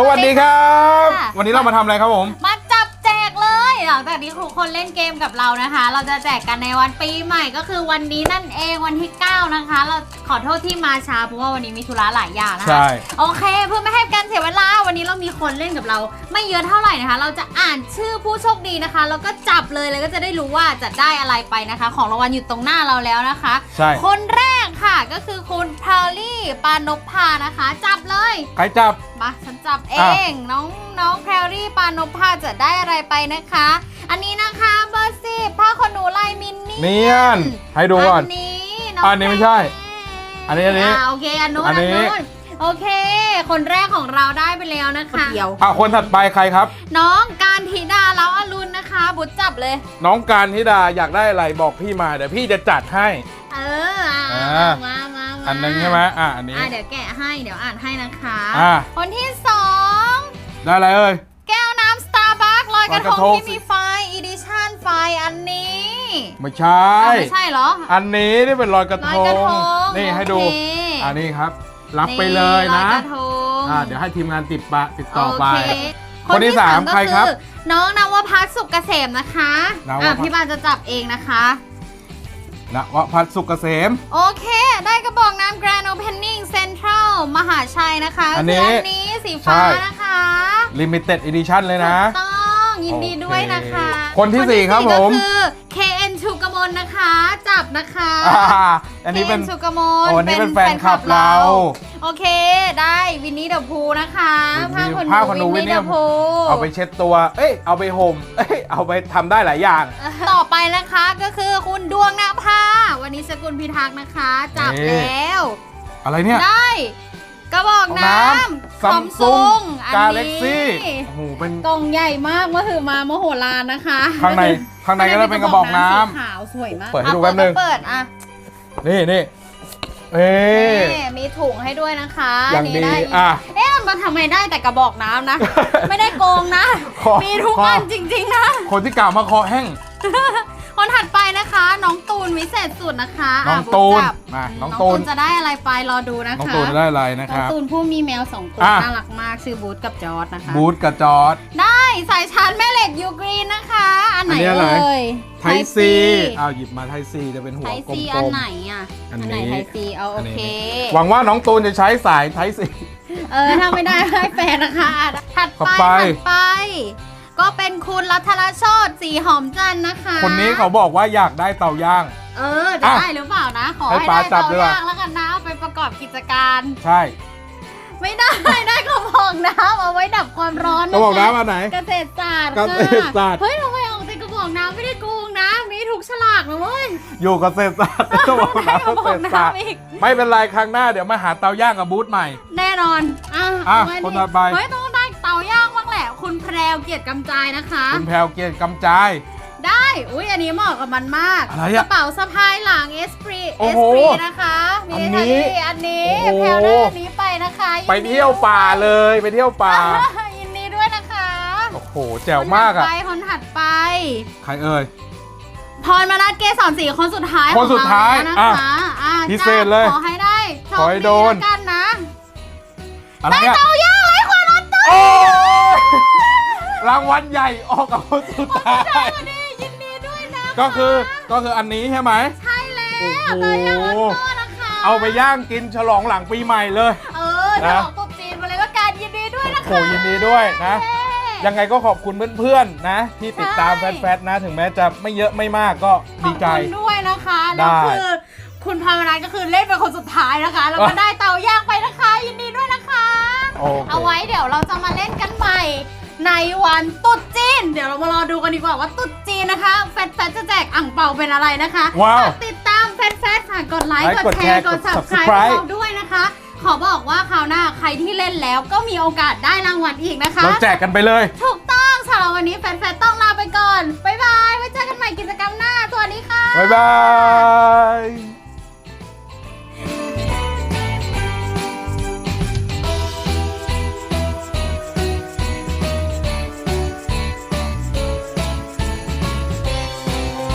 สวัสดีครับ ค่ะ วันนี้เรามาทำอะไรครับผม มาจับแจกเลยหลังจากที่ทุกคนเล่นเกมกับเรานะคะ เราจะแจกกันในวันปีใหม่ก็คือวันนี้นั่นเองวันที่ 9 นะคะ เราขอโทษที่มาช้าเพราะว่าวันนี้มีธุระหลายอย่างนะคะ ใช่ โอเคเพื่อไม่ให้การเสียเวลาวันนี้เรามีคนเล่นกับเรา ไม่เยอะเท่าไหร่นะคะ เราจะอ่านชื่อผู้โชคดีนะคะแล้วก็จับเลยแล้วก็จะได้รู้ว่าจะได้อะไรไปนะคะ ของรางวัลอยู่ตรงหน้าเราแล้วนะคะ ใช่ คนแรกค่ะก็คือคุณพาวลี่ปานพพานะคะ จับเลย ใครจับ มาฉันจับเออะงน้องน้องแพรรี่ปานพพาจะได้อะไรไปนะคะ อันนี้นะคะเบอร์สิบผ้าขนหนูลายมินนี่เนียนให้ดูก่อนอันนี้น้องอันนี้ไม่ใช่ อันนี้อันนี้าโอเคอันนู้นอัอันนนี้นู้นโอเค คนแรกของเราได้ไปแล้วนะคะเดียวอะคนถัดไปใครครับ น้องการธิดาเล้าอรุณนะคะ บุตรจับเลย น้องการธิดาอยากได้อะไรบอกพี่มาเดี๋ยวพี่จะจัดให้ เอออะอ่ามามามา อันหนึงใช่ไหมอะอันนี้ อะเดี๋ยวแกะให้เดี๋ยวอ่านให้นะคะ อะ คนที่สองได้อะไรเอ่ย แก้วน้ำสตาร์บัคลอยกระลอยกระททงงที่มีไฟอีดิชั่นไฟอันนี้ไม่ใช่ อ้าวไม่ใช่เหรอ อันนี้นี่เป็นลอยกระลทอยกระงทงนี่ให้ดู โอเค อันนี้ครับ รับไปเลยนะ ลอยกระทงอะเดี๋ยวให้ทีมงานติดปะติดต่อไป โเคคนที่สามก็ใครครับอน้องนวพัฒน์สุกเกษมนะคะนวพัฒน์ อะพี่บานจะจับเองนะคะ ณวพัฒน์สุกเกษม โอเค ได้กระบอกน้ำ Grand Opening Central มหาชัยนะคะอันนี้คือันนี้สีฟ้าใช่ นะคะ Limited Edition เลยนะ ถูกต้อง ยินดีด้วยนะคะ โอเคคนที่สี่ครับผม ก็คือ KN ชูกม ลนะคะ จับนะคะอ่าอันนี้เป็น KN ชูกมลโอ้อันนี้เป็นแฟนคลับเราโอเค ได้วินนี่เดอะพูนะคะวิผ้านนี่ขนหผ้านูขนหนูวินนี่วินนี่เดอะพูเอาไปเช็ดตัว เอ้ย เอาไปห่ม เอ้ย เอาไปทำได้หลายอย่าง ต่อไปนะคะก็คือคุณดวงนภาวันนี้สกุลพิทักษ์นะคะ จับนี่แล้ว อะไรเนี่ย ได้กระบอกน้ำ ซัมซุงอันกานี้เล็กซี่โอ้โหเป็นกล่องใหญ่มากว่าถือมาโมโหลานนะคะข้างในข้างในก็จะเป็นกระบอกน้สีขาวสวยมากเปิดให้อะดูแป๊บนึง เปิดอะำนี่นี่เอ้ยนี่มีถุงให้ด้วยนะคะอย่างดีนี่อะ เอ๊ะมันทำไมได้แต่กระบอกน้ำนะ ไม่ได้โกงนะ ขอมีทุกขออั อันจริงๆนะ คนที่กล่าวมาคอแห้ง น้องตูนวิเศษสุดนะคะน้องะตูนจับมาน้น้อองงตูตูนนจะได้อะไรไปรอดูนะคะน้องตูนได้อะไรนะน้คองรับ ตูนผู้มีแมวสองตัวอะ น่ารักมากชื่อบูธกับจอร์ดนะคะ บูธกับจอร์ด ได้สายชาร์จแม่เหล็กยูกรีนนะคะ อันไหนอันนี้อะไร เอ่ย ไทซีอ้าวหยิบมาไทซีจะเป็นหัไทวกลซีอันม ไหนอะอันไหนนี้ไทซีเอาโอเค ๆหวังว่าน้องตูนจะใช้สายไทซี เออถ้าไม่ได้ให้แฟนนะคะถัดต่อไปไปถัดไป ก็เป็นคุณรัตนโชตสีหอมจันทร์นะคะคนนี้เขาบอกว่าอยากได้เตาย่าง เออจะได้หรือเปล่านะ ขอให้ให้ป๊าได้จับเตาด้วยย่างแล้วกันนะเอาไปประกอบกิจการ ใช่ไม่ได้ ได้กระบอกน้ำเอาไว้ดับความร้อนกระบอกน้ำอันไหน เกษตรศาสตร์เกษตรศาสตร์ค่ะเฮ้ยทำไมออกแต่กระบอกน้ำไม่ได้โกงนะมีถูกฉลากนะเว้ยอยู่เกษตรศาสตร์ก็บอกได้นะกระเกบอษกตรศาสตร์น้ำอีก ไม่เป็นไรครั้งหน้าเดี๋ยวมาหาเตาย่างกับบูธใหม่ แน่นอน อะอะเาว้คนถัดไป เฮ้ยต้อง วเกียรติกำจายนะคะ คุณแพลวเกียรติกำจาย ได้ อุ้ยอันนี้เหมาะกับมันมาก อะไรกอะระเป๋าสะพายหลังเอสปรีโอ้เอสโหปรีนะคะ มีอันทันี้นี้อันนี้โอ้โห แพรวได้อันนี้ไปนะคะไปเที่ยวป่าเลยไปเที่ยวป่า ยินดีด้วยนะคะโอ้โหแจ๋วมากอะ คนถัดไปคนถัดไป ใครเอ่ย พรมานัดเกสอนสีคนสุดท้ายคนสุดท้ายของเราแล้วนะคะอะพิเศษเลยขอให้ได้โชคขอให้โดน แล้วกันนะอะไรอะเตา รางวัลใหญ่ออกกับคนสุดท้าย วันนี้ยินดีด้วยนะก็คือก็คืออันนี้ใช่ไหม ใช่แล้วโอ้โหเตาย่างร้อนตัวนะคะเอาไปย่างกินฉลองหลังปีใหม่เลย เออนะฉลองตุ๊จีนมาเลยละกันยินดีด้วยนะคะโอ้โหยินดีด้วยนะ เย้ ยังไงก็ขอบคุณเพื่อนๆนะ ที่ติดตามใช่ แฟนๆนะ ถึงแม้จะไม่เยอะไม่มากก็ดีใจ ขอบคุณด้วยนะคะได้แล้วคือคุณพาวนาก็คือเล่นเป็นคนสุดท้ายนะคะแล้วก็ได้เตาย่างไปนะคะ ยินดีด้วยนะคะ โอเค เอาไว้เดี๋ยวเราจะมาเล่นกันใหม่ ในวันตรุษจีน เดี๋ยวเรามารอดูกันดีกว่าว่าตรุษจีนนะคะ แฟนๆจะแจกอ่างเปาเป็นอะไรนะคะว้าวฝกติดตามแฟนๆค่ะกดไลค์ ไลค์กดแชร์กกดดแชร์ subscribe กดให้ subscribe เราด้วยนะคะ ขอบอกว่าคราวหน้าใครที่เล่นแล้วก็มีโอกาสได้รางวัลอีกนะคะ เราแจกกันไปเลย ถูกต้องสำหรับวันนี้แฟนๆต้องลาไปก่อน บ๊ายบาย ไว้เจอกันใหม่กิจกรรมหน้า สวัสดีค่ะ บ๊ายบาย